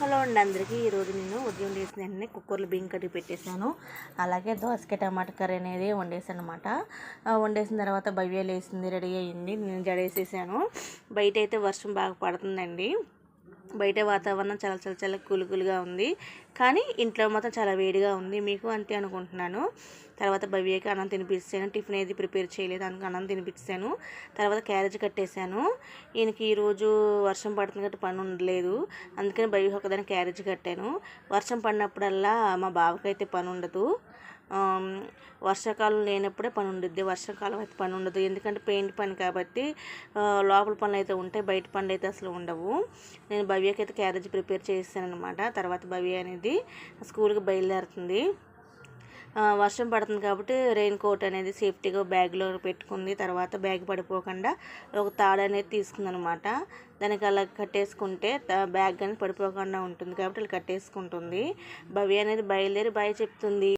Hello అండి అందరికీ. ఈరోజు నేను ఉదయం లేచిన వెంటనే కుక్కర్లు బియ్యం కడిగి పెట్టేశాను. అలాగే దోసకాయ టమాటా కర్రీ అనేది వండేసాను అనమాట వండేసిన తర్వాత బయ్యాలు వేసింది రెడీ అయ్యింది. నేను జడేసేసాను. బయట అయితే వర్షం బాగా పడుతుందండి. బయట వాతావరణం చాలా చాలా చాలా కూల్ ఉంది. కానీ ఇంట్లో మాత్రం చాలా వేడిగా ఉంది. మీకు అంతే అనుకుంటున్నాను. తర్వాత భవ్యకి అన్నం తినిపిస్తాను. టిఫిన్ ఏది ప్రిపేర్ చేయలేదు. అనుకు అన్నం తినిపించాను తర్వాత క్యారేజ్ కట్టేశాను. ఈయనకి ఈరోజు వర్షం పడుతుంది కాబట్టి పని ఉండలేదు. అందుకని భవ్య ఒకదాని క్యారేజ్ కట్టాను. వర్షం పడినప్పుడల్లా మా బావకైతే పని ఉండదు. వర్షాకాలం లేనప్పుడే పని ఉండుద్ది వర్షాకాలం అయితే పని ఉండదు ఎందుకంటే పెయింట్ పని కాబట్టి లోపల పనులు అయితే ఉంటాయి బయట పనులు అయితే అసలు ఉండవు. నేను భవ్యకి అయితే క్యారేజ్ ప్రిపేర్ చేస్తాను అనమాట తర్వాత భవ్య అనేది స్కూల్కి బయలుదేరుతుంది. వర్షం పడుతుంది కాబట్టి రెయిన్ కోట్ అనేది సేఫ్టీగా బ్యాగ్లో పెట్టుకుంది. తర్వాత బ్యాగ్ పడిపోకుండా ఒక తాడు అనేది తీసుకుంది అనమాట దానికి అలా కట్టేసుకుంటే త- బ్యాగ్ అనేది పడిపోకుండా ఉంటుంది కాబట్టి అలా కట్టేసుకుంటుంది. భవ్య అనేది బయలుదేరి భయ చెప్తుంది.